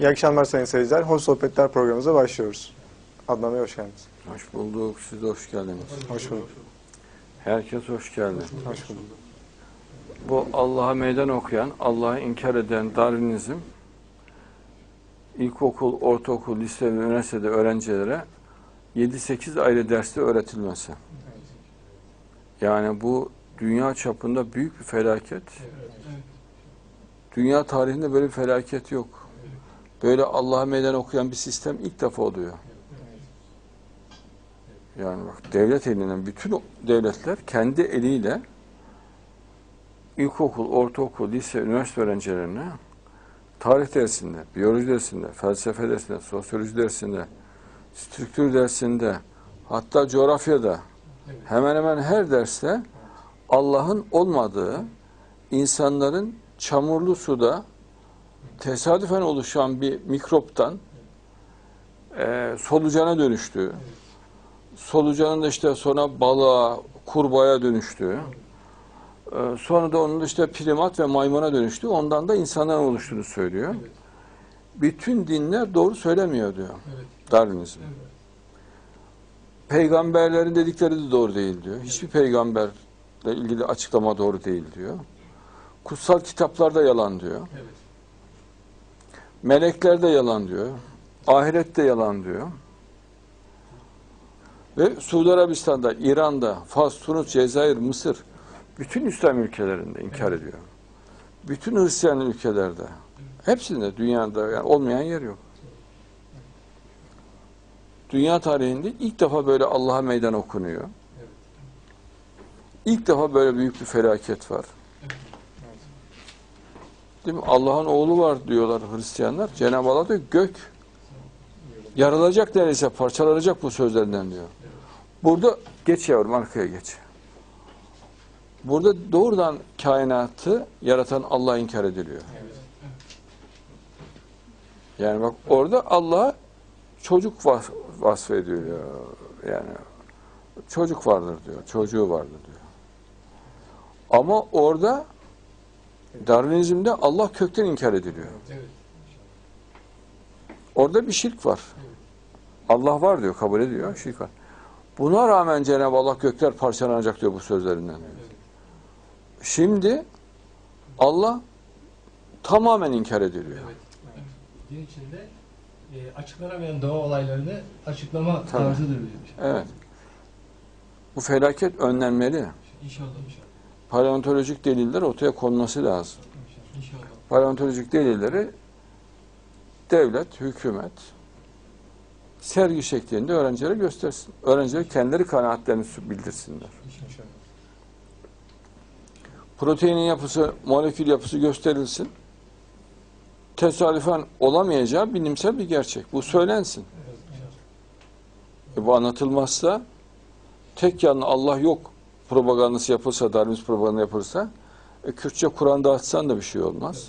İyi akşamlar sayın seyirciler. Hoş Sohbetler programımıza başlıyoruz. Adnan Bey hoş geldiniz. Hoş bulduk. Siz de hoş geldiniz. Hoş bulduk. Herkes hoş geldi. Hoş bulduk. Bu Allah'a meydan okuyan, Allah'ı inkar eden Darwinizm, ilkokul, ortaokul, lise ve üniversitede öğrencilere 7-8 ayrı derste öğretilmesi. Yani bu dünya çapında büyük bir felaket. Dünya tarihinde böyle bir felaket yok. Böyle Allah'a meydan okuyan bir sistem ilk defa oluyor. Yani bak devlet elinden bütün devletler kendi eliyle ilkokul, ortaokul, lise, üniversite öğrencilerine tarih dersinde, biyoloji dersinde, felsefe dersinde, sosyoloji dersinde, strüktür dersinde, hatta coğrafyada hemen hemen her derste Allah'ın olmadığı, insanların çamurlu suda tesadüfen oluşan bir mikroptan e, solucana dönüştüğü, solucanın da işte sonra balığa, kurbağaya dönüştüğü, sonra da onun işte primat ve maymuna dönüştüğü, ondan da insanların oluştuğunu söylüyor. Bütün dinler doğru söylemiyor diyor Darwinizm. Peygamberlerin dedikleri de doğru değil diyor. Hiçbir peygamberle ilgili açıklama doğru değil diyor. Kutsal kitaplar da yalan diyor. Melekler de yalan diyor. Ahiret de yalan diyor. Ve Suudi Arabistan'da, İran'da, Fas, Tunus, Cezayir, Mısır bütün İslam ülkelerinde inkar ediyor. Bütün Hristiyan ülkelerde. Hepsinde dünyada yani olmayan yer yok. Dünya tarihinde ilk defa böyle Allah'a meydan okunuyor. İlk defa böyle büyük bir felaket var. Değil mi? Allah'ın oğlu var diyorlar Hristiyanlar. Cenab-ı Allah diyor gök yarılacak neredeyse parçalanacak bu sözlerinden diyor. Burada geç yavrum arkaya geç. Burada doğrudan kainatı yaratan Allah inkar ediliyor. Yani bak orada Allah çocuk vas vasfediyor. Yani çocuk vardır diyor. Çocuğu vardır diyor. Ama orada Darwinizmde Allah kökten inkar ediliyor. Orada bir şirk var. Allah var diyor, kabul ediyor, şirk var. Buna rağmen Cenab-ı Allah gökler parçalanacak diyor bu sözlerinden. Şimdi Allah tamamen inkar ediliyor. Din içinde e, açıklanamayan doğa olaylarını açıklama Tabii. tarzıdır demiş. Evet. Bu felaket önlenmeli. İnşallah inşallah. Paleontolojik deliller ortaya konması lazım. İnşallah. Paleontolojik delilleri devlet, hükümet sergi şeklinde öğrencilere göstersin. Öğrenciler kendileri kanaatlerini bildirsinler. İnşallah. Proteinin yapısı, molekül yapısı gösterilsin. Tesadüfen olamayacağı bilimsel bir gerçek. Bu söylensin. E bu anlatılmazsa tek yanlı Allah yok propagandası yapılsa, Darwinist propaganda yapılırsa e, Kürtçe Kur'an dağıtsan da bir şey olmaz.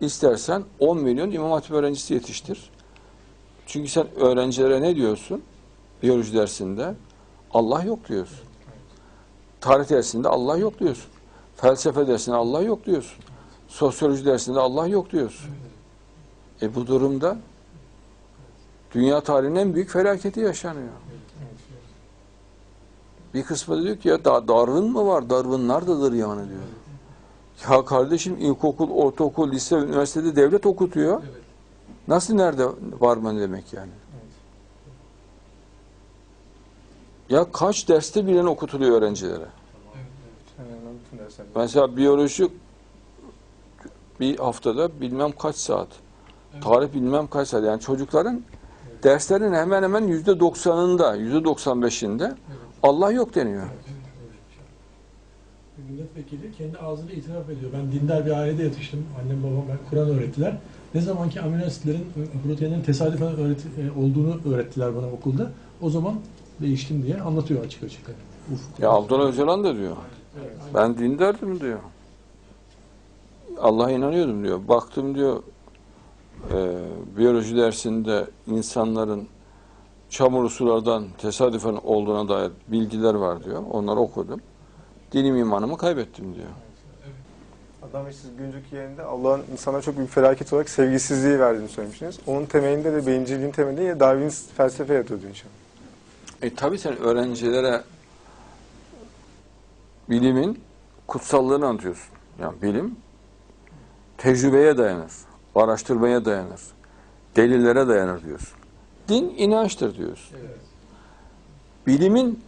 İstersen 10 milyon İmam Hatip öğrencisi yetiştir. Çünkü sen öğrencilere ne diyorsun? Biyoloji dersinde Allah yok diyorsun. Tarih dersinde Allah yok diyorsun. Felsefe dersinde Allah yok diyorsun. Sosyoloji dersinde Allah yok diyorsun. E bu durumda dünya tarihinin en büyük felaketi yaşanıyor. Bir kısmı diyor ki ya da Darwin mı var? Darwin nerededir yani diyor. Ya kardeşim ilkokul, ortaokul, lise, üniversitede devlet okutuyor. Nasıl nerede var mı demek yani? Ya kaç derste bilen okutuluyor öğrencilere? Evet, evet. Bütün dersler. Mesela biyoloji bir haftada bilmem kaç saat. Evet. Tarih bilmem kaç saat. Yani çocukların derslerin hemen hemen yüzde doksanında, yüzde doksan beşinde Allah yok deniyor. Bir Milletvekili kendi ağzıyla itiraf ediyor. Ben dindar bir ailede yetiştim. Annem babam ben Kur'an öğrettiler. Ne zamanki amino asitlerin, proteinlerin tesadüfen öğreti, e, olduğunu öğrettiler bana okulda. O zaman değiştim diye anlatıyor açık açık. Ufuk. Ya Abdullah Öcalan da diyor. Ben dindardım diyor. Allah'a inanıyordum diyor. Baktım diyor e, biyoloji dersinde insanların çamurlu sulardan tesadüfen olduğuna dair bilgiler var diyor. Onları okudum. Dinim imanımı kaybettim diyor. Adam siz bir önceki yerinde Allah'ın insana çok büyük felaket olarak sevgisizliği verdiğini söylemiştiniz. Onun temelinde de beyinciliğin temelinde ya Darwin felsefe yatıyordu inşallah. E tabi sen öğrencilere bilimin kutsallığını anlatıyorsun. Yani bilim tecrübeye dayanır, araştırmaya dayanır, delillere dayanır diyorsun. Din inançtır diyorsun. Bilimin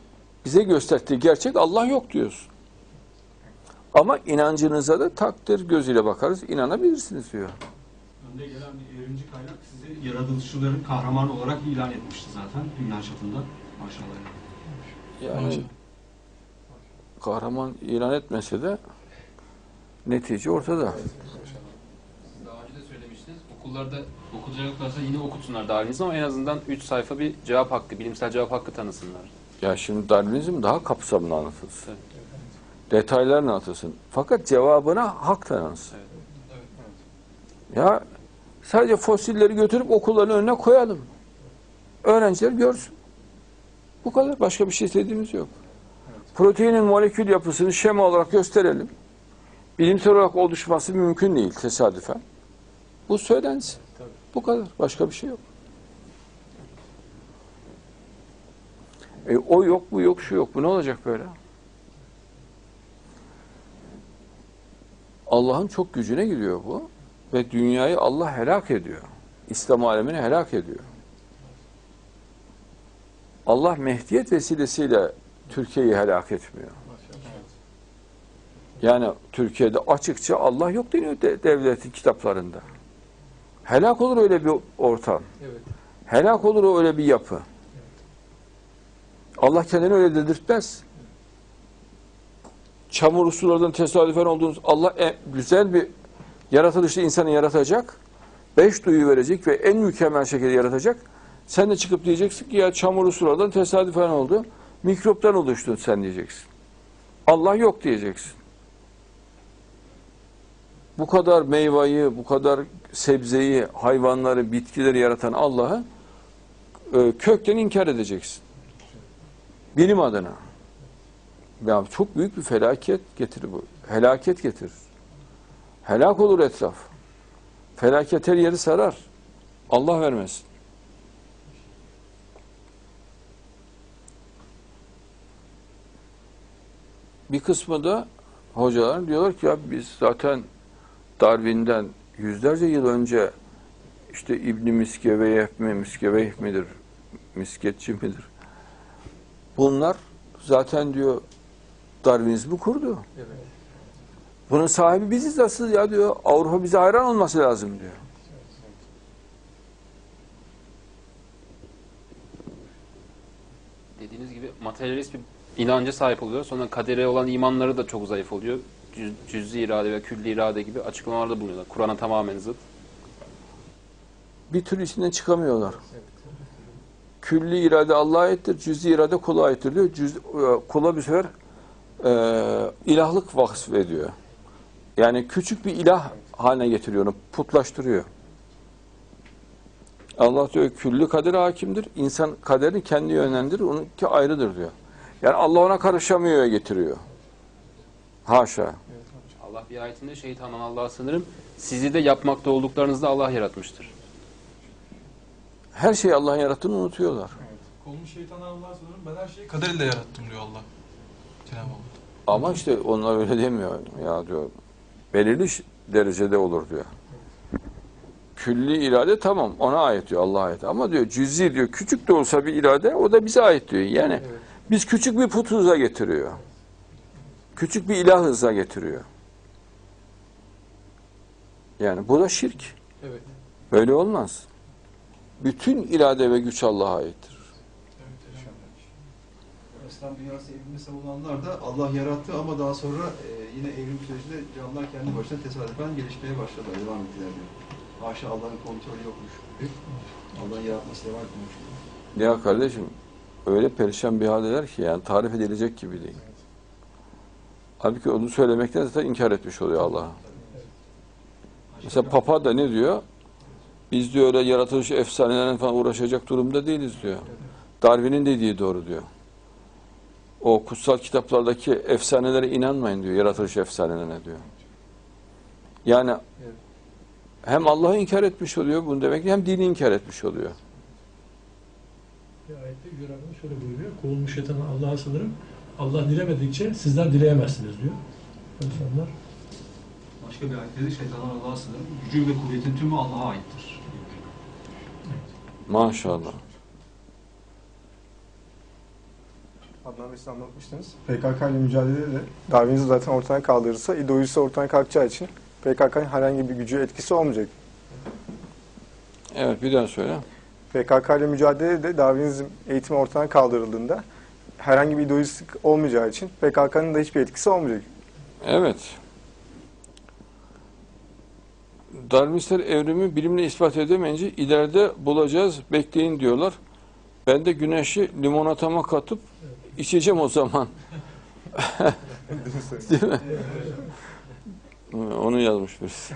bize gösterdiği gerçek Allah yok diyorsun. Ama inancınıza da takdir gözüyle bakarız, inanabilirsiniz diyor. Önde gelen bir evrimci kaynak sizi yaratılışçıların kahramanı olarak ilan etmişti zaten dünya çapında. Maşallah. Yani kahraman ilan etmese de netice ortada. Daha önce de söylemiştiniz. Okullarda okutacaklarsa yine okutsunlar Darwinizm ama en azından 3 sayfa bir cevap hakkı, bilimsel cevap hakkı tanısınlar. Ya şimdi Darwinizm daha kapsamlı anlatılsın. Evet. Detaylarla anlatılsın. Fakat cevabına hak tanınsın. Ya sadece fosilleri götürüp okulların önüne koyalım. Öğrenciler görsün. Bu kadar. Başka bir şey istediğimiz yok. Proteinin molekül yapısını şema olarak gösterelim. Bilimsel olarak oluşması mümkün değil tesadüfen. Bu söylensin. Bu kadar. Başka bir şey yok. E, o yok, bu yok, şu yok. Bu ne olacak böyle? Allah'ın çok gücüne gidiyor bu. Ve dünyayı Allah helak ediyor. İslam alemini helak ediyor. Allah Mehdiyet vesilesiyle Türkiye'yi helak etmiyor. Yani Türkiye'de açıkça Allah yok deniyor de, devletin kitaplarında. Helak olur öyle bir ortam. Helak olur öyle bir yapı. Allah kendini öyle dedirtmez. Çamur sulardan tesadüfen olduğunuz Allah en güzel bir yaratılışta insanı yaratacak. Beş duyu verecek ve en mükemmel şekilde yaratacak. Sen de çıkıp diyeceksin ki ya çamurlu sulardan tesadüfen oldu. Mikroptan oluştun sen diyeceksin. Allah yok diyeceksin. Bu kadar meyveyi, bu kadar sebzeyi, hayvanları, bitkileri yaratan Allah'ı e, kökten inkar edeceksin. Bilim adına. Ya çok büyük bir felaket getirir bu. Helaket getirir. Helak olur etraf. Felaket her yeri sarar. Allah vermesin. Bir kısmı da hocalar diyorlar ki ya biz zaten Darwin'den yüzlerce yıl önce işte İbn Miskeveyh mi, Miskeveyh midir, misketçi midir? Bunlar zaten diyor Darwinizmi kurdu. Bunun sahibi biziz asıl ya diyor. Avrupa bize hayran olması lazım diyor. Dediğiniz gibi materyalist bir inanca sahip oluyor. Sonra kadere olan imanları da çok zayıf oluyor. Cüz, cüz'i irade ve külli irade gibi açıklamalarda bulunuyorlar. Kur'an'a tamamen zıt. Bir türlü içinden çıkamıyorlar. Külli irade Allah'a aittir, cüz'i irade kula aittir diyor. Cüz, e, kula bir sefer e, ilahlık vasfediyor. Yani küçük bir ilah haline getiriyor onu, putlaştırıyor. Allah diyor külli kader hakimdir. İnsan kaderini kendi yönlendirir, onunki ayrıdır diyor. Yani Allah ona karışamıyor getiriyor. Haşa. Allah bir ayetinde şeytandan Allah'a sınırım. Sizi de yapmakta olduklarınızda Allah yaratmıştır. Her şeyi Allah'ın yarattığını unutuyorlar. Kolumu şeytana Allah'a sanırım. Ben her şeyi kaderiyle yarattım diyor Allah. Cenab-ı Allah. Ama işte onlar öyle demiyor. Ya diyor belirli derecede olur diyor. Külli irade tamam ona ait diyor Allah'a ait. Ama diyor cüzi diyor küçük de olsa bir irade o da bize ait diyor. Yani biz küçük bir putuza getiriyor. Küçük bir ilahıza getiriyor. Yani bu da şirk. Evet. Böyle olmaz. Bütün irade ve güç Allah'a aittir. İslam dünyası evrimini savunanlar da Allah yarattı ama daha sonra e, yine evrim sürecinde canlılar kendi başına tesadüfen gelişmeye başladılar, devam ettiler diyor. Haşa Allah'ın kontrolü yokmuş. Allah'ın yaratması devam etmiş. Ya kardeşim öyle perişan bir haldeler ki yani tarif edilecek gibi değil. Halbuki onu söylemekten zaten inkar etmiş oluyor Allah'a. Mesela Papa da ne diyor? Biz diyor öyle yaratılış efsanelerine falan uğraşacak durumda değiliz diyor. Darwin'in dediği doğru diyor. O kutsal kitaplardaki efsanelere inanmayın diyor, yaratılış efsanelerine diyor. Yani hem Allah'ı inkar etmiş oluyor bunu demek ki hem dini inkar etmiş oluyor. Bir ayette Yüce Rabbimiz şöyle buyuruyor. Kovulmuş şeytanı Allah'a sınırım. Allah dilemedikçe sizler dileyemezsiniz diyor. İnsanlar Başka bir ayette de şeytanlar Allah'a sığınır. Gücün ve kuvvetin tümü Allah'a aittir. Maşallah. Adnan Bey siz anlatmıştınız. PKK ile mücadelede de Darwinizm zaten ortadan kaldırırsa ideolojisi ortadan kalkacağı için PKK'nın herhangi bir gücü etkisi olmayacak. Evet bir daha söyle. PKK ile mücadelede de Darwinizm eğitimi ortadan kaldırıldığında herhangi bir ideolojisi olmayacağı için PKK'nın da hiçbir etkisi olmayacak. Evet. Darwinistler evrimi bilimle ispat edemeyince ileride bulacağız bekleyin diyorlar. Ben de güneşi limonatama katıp içeceğim o zaman. Değil mi? Onu yazmış birisi.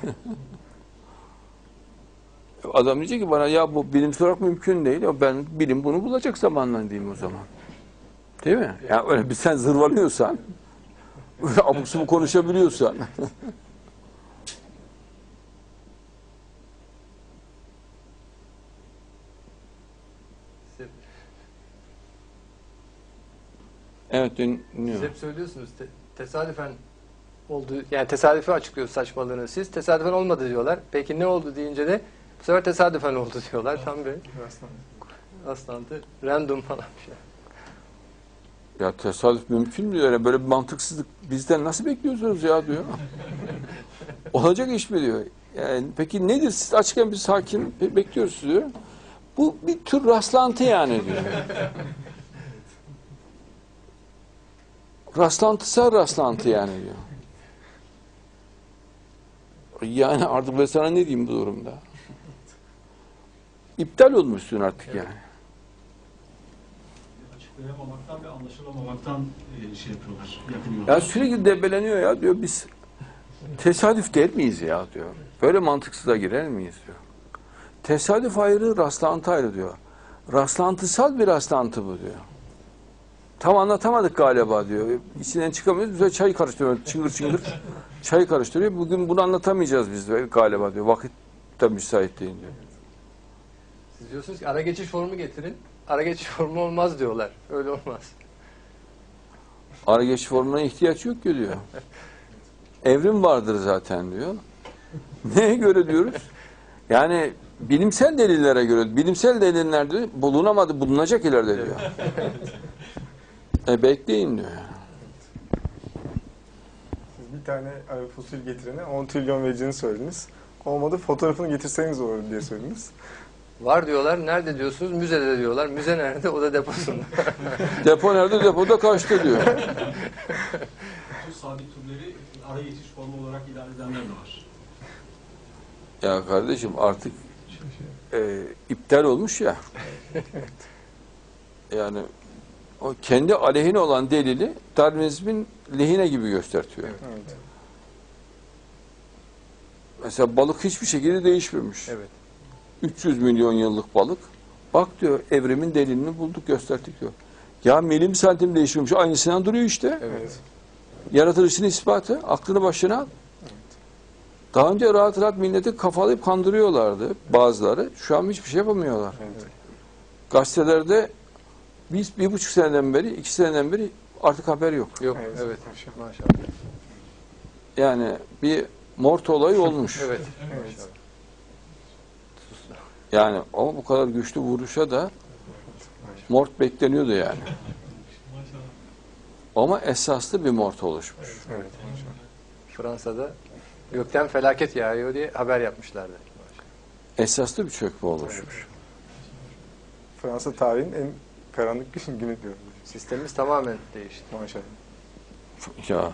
Adam diyecek ki bana ya bu bilimsel olarak mümkün değil. Ya ben bilim bunu bulacak zamanla diyeyim o zaman. Değil mi? Ya öyle bir sen zırvalıyorsan abuk subuk konuşabiliyorsan. Evet din- siz dinliyorum. hep söylüyorsunuz te- tesadüfen oldu yani tesadüfi açıklıyor saçmalığını siz tesadüfen olmadı diyorlar. Peki ne oldu deyince de bu sefer tesadüfen oldu diyorlar. Tam bir rastlantı random falan bir şey. Ya tesadüf mümkün mü diyor. Böyle bir mantıksızlık bizden nasıl bekliyorsunuz ya diyor. Olacak iş mi diyor. Yani peki nedir siz açıkçası biz sakin be- bekliyoruz diyor. Bu bir tür rastlantı yani diyor. Rastlantısal rastlantı yani diyor. Yani artık ben sana ne diyeyim bu durumda? İptal olmuşsun artık yani. Açıklayamamaktan ve anlaşılamamaktan e, şey yapıyorlar, yakınıyorlar. Ya sürekli debeleniyor ya diyor biz tesadüf der miyiz ya diyor. Böyle mantıksıza girer miyiz diyor. Tesadüf ayrı, rastlantı ayrı diyor. Rastlantısal bir rastlantı bu diyor. Tam anlatamadık galiba diyor. İçinden çıkamıyoruz. Bize çay karıştırıyor. Çıngır çıngır çay karıştırıyor. Bugün bunu anlatamayacağız biz de galiba diyor. Vakit de müsait değil diyor. Siz diyorsunuz ki ara geçiş formu getirin. Ara geçiş formu olmaz diyorlar. Öyle olmaz. Ara geçiş formuna ihtiyaç yok ki diyor. Evrim vardır zaten diyor. Neye göre diyoruz? Yani bilimsel delillere göre, bilimsel delillerde bulunamadı, bulunacak ileride diyor. E bekleyin diyor. Siz bir tane e, fosil getirene 10 trilyon vereceğini söylediniz. Olmadı fotoğrafını getirseniz olur diye söylediniz. Var diyorlar. Nerede diyorsunuz? Müzede diyorlar. Müze nerede? O da deposunda. Depo nerede? Depoda kaçtı diyor. Bu sabit türleri ara geçiş formu olarak ilan edenler de var. Ya kardeşim artık e, iptal olmuş ya. Yani o kendi aleyhine olan delili Darwinizmin lehine gibi göstertiyor. Evet. Mesela balık hiçbir şekilde değişmemiş. evet. 300 milyon yıllık balık. Bak diyor evrimin delilini bulduk gösterdik diyor. Ya milim santim değişmemiş aynısından duruyor işte. Evet. Yaratılışın ispatı aklını başına al. Daha önce rahat rahat milleti kafalayıp kandırıyorlardı bazıları. Şu an hiçbir şey yapamıyorlar. Evet. Gazetelerde biz bir buçuk seneden beri, iki seneden beri artık haber yok. Yok. Evet. Evet. Maşallah. Maşallah. Yani bir mort olayı olmuş. Evet. Evet. Yani ama bu kadar güçlü vuruşa da mort bekleniyordu yani. Ama esaslı bir mort oluşmuş. Evet. Fransa'da gökten felaket yağıyor diye haber yapmışlardı. Esaslı bir çökme oluşmuş. Fransa tarihinin en karanlık günü diyoruz. Sistemimiz tamamen değişti. Maşallah. Ya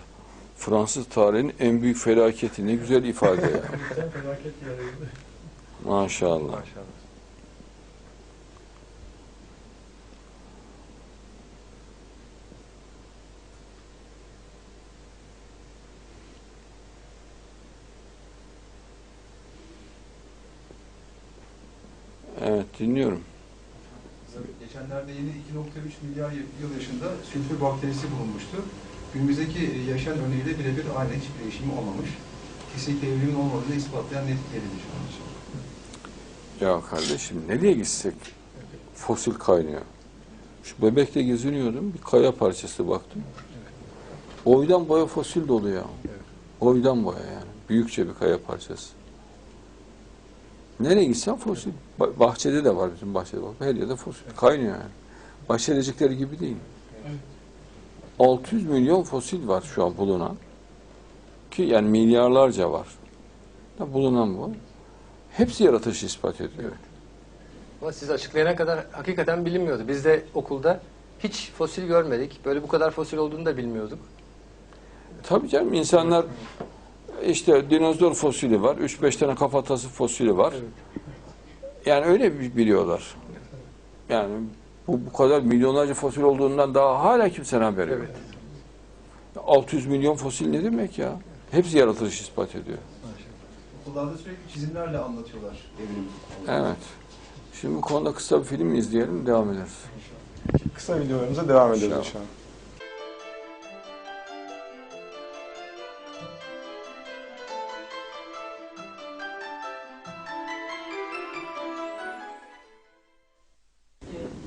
Fransız tarihinin en büyük felaketi ne güzel ifade ya. Maşallah. Maşallah. Evet dinliyorum. Geçenlerde yeni 2.3 milyar yıl yaşında sülfür bakterisi bulunmuştu. Günümüzdeki yaşam örneğiyle birebir aynı hiçbir değişimi olmamış. Kesinlikle evrimin olmadığını ispatlayan net delildi şu an için. Ya kardeşim nereye gitsek fosil kaynıyor. Şu bebekte geziniyordum. Bir kaya parçası baktım. Oydan boya fosil dolu ya. Oydan boya yani. Büyükçe bir kaya parçası. Nereye gitsen fosil. Ba- Bahçede de var bizim bahçede. Bak, her yerde fosil. Kaynıyor yani. Bahçedecikleri gibi değil. 600 milyon fosil var şu an bulunan. Ki yani milyarlarca var. Bulunan bu. Hepsi yaratışı ispat ediyor. Ama siz açıklayana kadar hakikaten bilinmiyordu. Biz de okulda hiç fosil görmedik. Böyle bu kadar fosil olduğunu da bilmiyorduk. Tabii canım insanlar işte dinozor fosili var. 3-5 tane kafatası fosili var. Yani öyle bi- biliyorlar. Yani bu, bu kadar milyonlarca fosil olduğundan daha hala kimsenin haberi yok. 600 milyon fosil ne demek ya? Hepsi yaratılış ispat ediyor. Okullarda sürekli çizimlerle anlatıyorlar evrimi. Evet. Şimdi bu konuda kısa bir film izleyelim, devam ederiz. Kısa videolarımıza devam ediyoruz İnşallah. inşallah.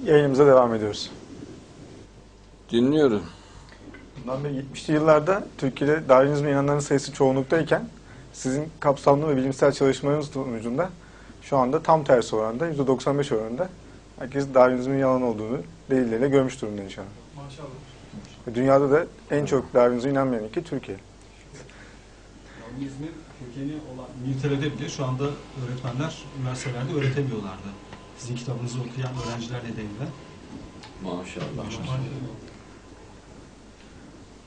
Yayınımıza devam ediyoruz. Dinliyorum. Bundan beri 70'li yıllarda Türkiye'de Darwinizme inananların sayısı çoğunluktayken sizin kapsamlı ve bilimsel çalışmalarınız sonucunda şu anda tam tersi oranda %95 oranında herkes Darwinizmin yalan olduğunu delilleriyle görmüş durumda inşallah. Maşallah. Ve dünyada da en çok Darwinizme inanmayan ülke Türkiye. Darwinizmin kökeni olan İngiltere'de bile şu anda öğretmenler üniversitelerde öğretemiyorlardı. Sizin kitabınızı okuyan öğrenciler nedeniyle. Maşallah.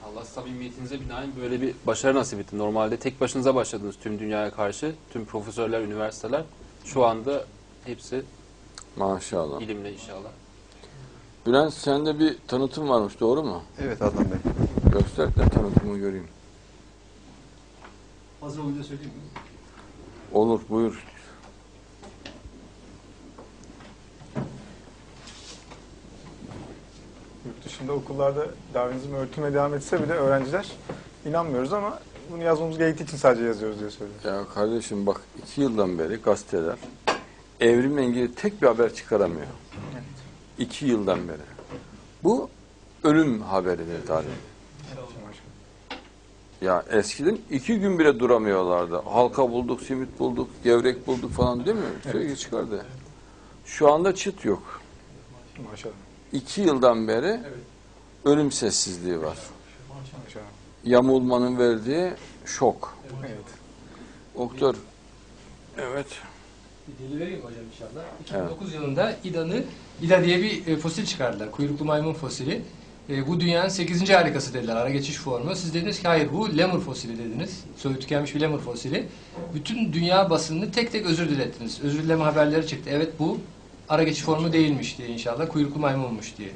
Allah samimiyetinize binaen böyle bir başarı nasip etti. Normalde tek başınıza başladınız tüm dünyaya karşı. Tüm profesörler, üniversiteler. Şu anda hepsi Maşallah. ilimle inşallah. Bülent sende bir tanıtım varmış doğru mu? Evet Adnan Bey. Göster de tanıtımı göreyim. Hazır olunca söyleyeyim mi? Olur buyur. Dışında okullarda Darwinizm öğretime devam etse bile öğrenciler inanmıyoruz ama bunu yazmamız gerektiği için sadece yazıyoruz diye söylüyor. Ya kardeşim bak iki yıldan beri gazeteler evrimle ilgili tek bir haber çıkaramıyor. İki yıldan beri. Bu ölüm haberidir tarih. Ya eskiden iki gün bile duramıyorlardı. Halka bulduk, simit bulduk, gevrek bulduk falan değil mi? Sürekli çıkardı. Şu anda çıt yok. Maşallah. İki yıldan beri ölüm sessizliği var. Maşallah. Yamulmanın verdiği şok. Evet. Doktor, evet. Bir deli vereyim hocam inşallah. 2009 yılında İDA'nı, İDA diye bir e, fosil çıkardılar. Kuyruklu maymun fosili. E, bu dünyanın 8. harikası dediler. Ara geçiş formu. Siz dediniz ki hayır bu lemur fosili dediniz. Soyu tükenmiş bir lemur fosili. Bütün dünya basınını tek tek özür dilettiniz. Özür dileme haberleri çıktı. Evet bu ara geçiş formu değilmiş diye inşallah. Kuyruklu maymunmuş diye.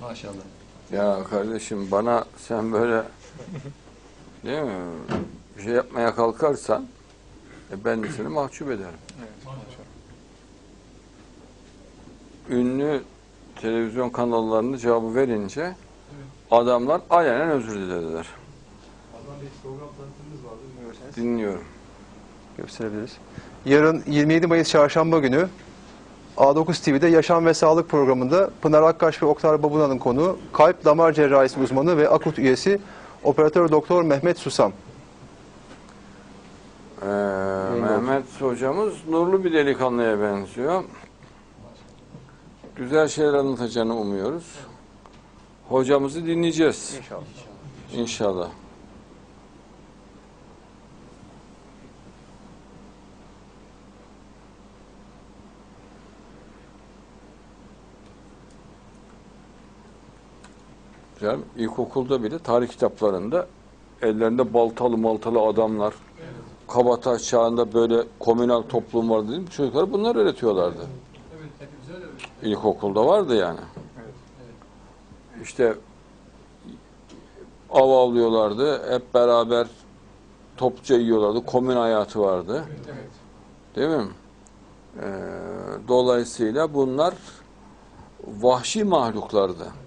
Maşallah. Ya kardeşim bana sen böyle değil mi bir şey yapmaya kalkarsan e ben de seni mahcup ederim. Evet. Ünlü televizyon kanallarının cevabı verince adamlar aynen özür dilediler. Dinliyorum. gösterebiliriz. Yarın 27 Mayıs Çarşamba günü A9 TV'de Yaşam ve Sağlık programında Pınar Akkaş ve Oktar Babuna'nın konuğu kalp damar cerrahisi uzmanı ve akut üyesi operatör doktor Mehmet Susam. Ee, Mehmet hocamız nurlu bir delikanlıya benziyor. Güzel şeyler anlatacağını umuyoruz. Hocamızı dinleyeceğiz. İnşallah. İnşallah. Canım, ilkokulda bile tarih kitaplarında ellerinde baltalı maltalı adamlar, kabataş çağında böyle komünal toplum vardı değil mi? Çocuklara bunlar öğretiyorlardı. Evet, öyle İlkokulda vardı yani. İşte av avlıyorlardı. Hep beraber topça yiyorlardı. Komün hayatı vardı. Evet. Değil mi? Ee, dolayısıyla bunlar vahşi mahluklardı.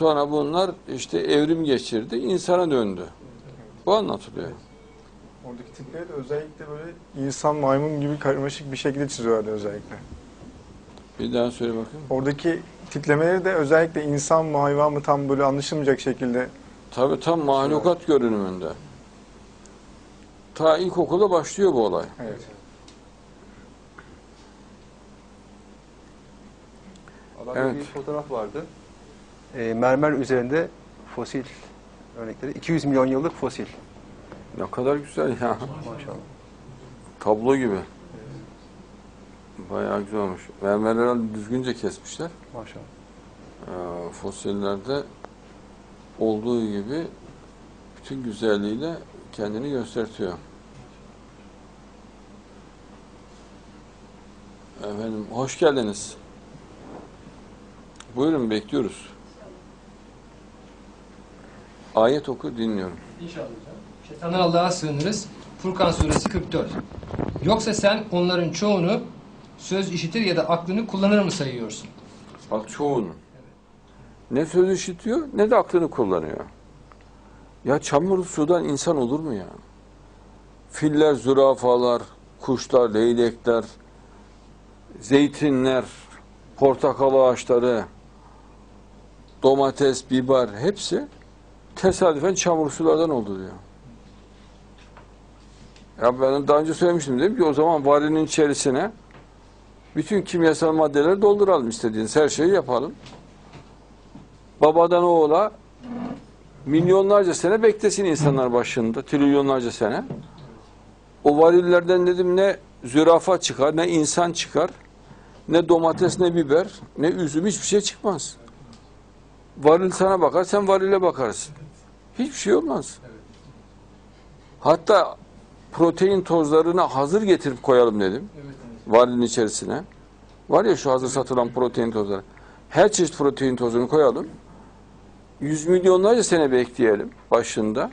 Sonra bunlar işte evrim geçirdi, insana döndü. Bu anlatılıyor. Oradaki tipleri de özellikle böyle insan maymun gibi karmaşık bir şekilde çiziyorlardı özellikle. Bir daha söyle bakayım. Oradaki tiplemeleri de özellikle insan mı hayvan mı tam böyle anlaşılmayacak şekilde Tabii tam mahlukat görünümünde. Ta ilkokulda başlıyor bu olay. evet. Adamda Evet. bir fotoğraf vardı. E, mermer üzerinde fosil örnekleri. 200 milyon yıllık fosil. Ne kadar güzel ya. Maşallah. Tablo gibi. Bayağı güzel olmuş. Herhalde düzgünce kesmişler. Maşallah. Ee, fosillerde olduğu gibi bütün güzelliğiyle kendini göstertiyor. Efendim hoş geldiniz. Buyurun bekliyoruz. Ayet oku dinliyorum. İnşallah hocam. Şeytandan Allah'a sığınırız. Furkan suresi 44. Yoksa sen onların çoğunu söz işitir ya da aklını kullanır mı sayıyorsun? Bak çoğunun. Ne söz işitiyor ne de aklını kullanıyor. Ya çamur sudan insan olur mu ya? Filler, zürafalar, kuşlar, leylekler, zeytinler, portakal ağaçları, domates, biber hepsi tesadüfen çamur sulardan oldu diyor. Ya ben daha önce söylemiştim dedim ki o zaman varinin içerisine bütün kimyasal maddeleri dolduralım istediğiniz her şeyi yapalım. Babadan oğula milyonlarca sene beklesin insanlar başında, trilyonlarca sene. O varillerden dedim ne zürafa çıkar, ne insan çıkar, ne domates, ne biber, ne üzüm hiçbir şey çıkmaz. Varil sana bakar, sen varile bakarsın. Hiçbir şey olmaz. Hatta protein tozlarını hazır getirip koyalım dedim. Varilin içerisine. Var ya şu hazır satılan protein tozları. Her çeşit protein tozunu koyalım. Yüz milyonlarca sene bekleyelim başında.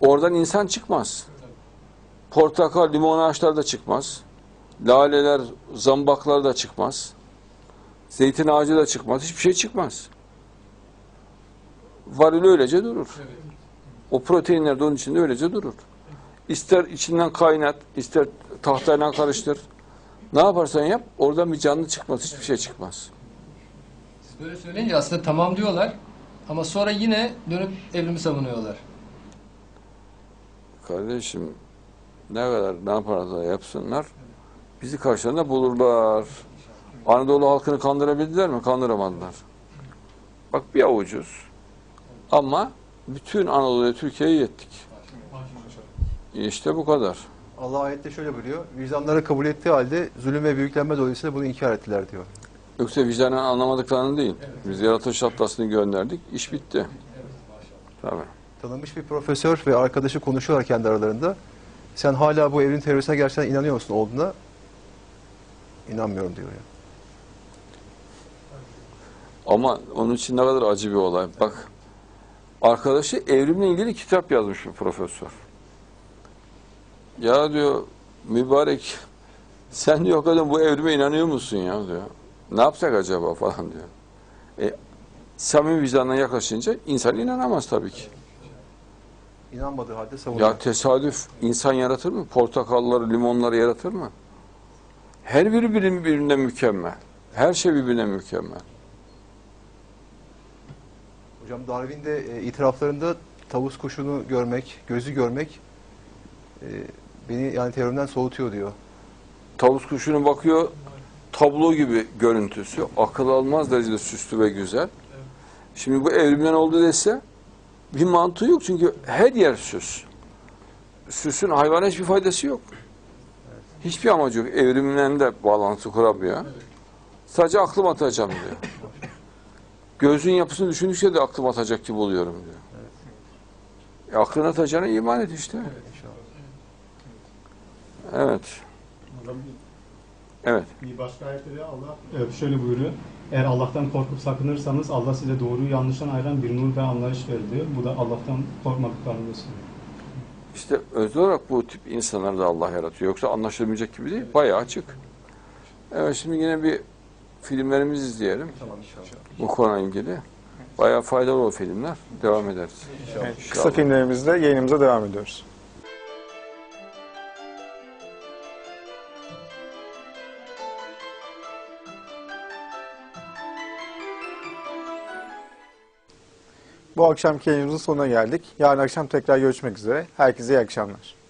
Oradan insan çıkmaz. Portakal, limon ağaçları da çıkmaz. Laleler, zambaklar da çıkmaz. Zeytin ağacı da çıkmaz. Hiçbir şey çıkmaz. Varil öylece durur. O proteinler de onun içinde öylece durur. İster içinden kaynat, ister tahtayla karıştır. Ne yaparsan yap, oradan bir canlı çıkmaz, hiçbir şey çıkmaz. Siz böyle söyleyince aslında tamam diyorlar ama sonra yine dönüp evrimi savunuyorlar. Kardeşim, ne kadar ne yaparsa yapsınlar, bizi karşılarında bulurlar. Anadolu halkını kandırabildiler mi? Kandıramadılar. Bak bir avucuz. Ama bütün Anadolu'ya, Türkiye'ye yettik. İşte bu kadar. Allah ayette şöyle buyuruyor. Vicdanları kabul ettiği halde zulüm ve büyüklenme dolayısıyla bunu inkar ettiler diyor. Yoksa vicdanen anlamadıklarını değil. Biz yaratılış atlasını gönderdik, iş bitti. Tabii. Tanınmış bir profesör ve arkadaşı konuşuyorlar kendi aralarında. Sen hala bu evrim teorisine gerçekten inanıyor musun olduğuna? İnanmıyorum diyor ya. Ama onun için ne kadar acı bir olay. Bak, arkadaşı evrimle ilgili kitap yazmış bir profesör. Ya diyor, mübarek, sen diyor kadın bu evrime inanıyor musun ya diyor. Ne yapsak acaba falan diyor. E, samimi vicdanına yaklaşınca insan inanamaz tabii ki. İnanmadığı halde savunuyor. Ya tesadüf insan yaratır mı? Portakalları, limonları yaratır mı? Her biri birbirine mükemmel. Her şey birbirine mükemmel. Hocam Darwin'de e, itiraflarında tavus kuşunu görmek, gözü görmek e, beni yani teorimden soğutuyor diyor. Tavus kuşuna bakıyor, tablo gibi görüntüsü, akıl almaz derecede süslü ve güzel. Şimdi bu evrimden oldu dese bir mantığı yok çünkü her yer süs. Süsün hayvana hiçbir faydası yok. Hiçbir amacı yok. Evrimden de bağlantı kuramıyor. Sadece aklım atacağım diyor. Gözün yapısını düşündükçe de aklım atacak gibi oluyorum diyor. E, aklın atacağına iman et işte. Evet. Evet. Bir başka ayette de Allah e, şöyle buyuruyor. Eğer Allah'tan korkup sakınırsanız Allah size doğruyu yanlıştan ayıran bir nur ve anlayış verir diyor. Bu da Allah'tan korkmadıklarını gösteriyor. İşte özel olarak bu tip insanları da Allah yaratıyor. Yoksa anlaşılmayacak gibi değil. Bayağı açık. Evet şimdi yine bir filmlerimizi izleyelim. Tamam inşallah. Bu konuyla ilgili. Bayağı faydalı o filmler. Devam ederiz. Evet, kısa filmlerimizle yayınımıza devam ediyoruz. Bu akşamki yayınımızın sonuna geldik. Yarın akşam tekrar görüşmek üzere. Herkese iyi akşamlar.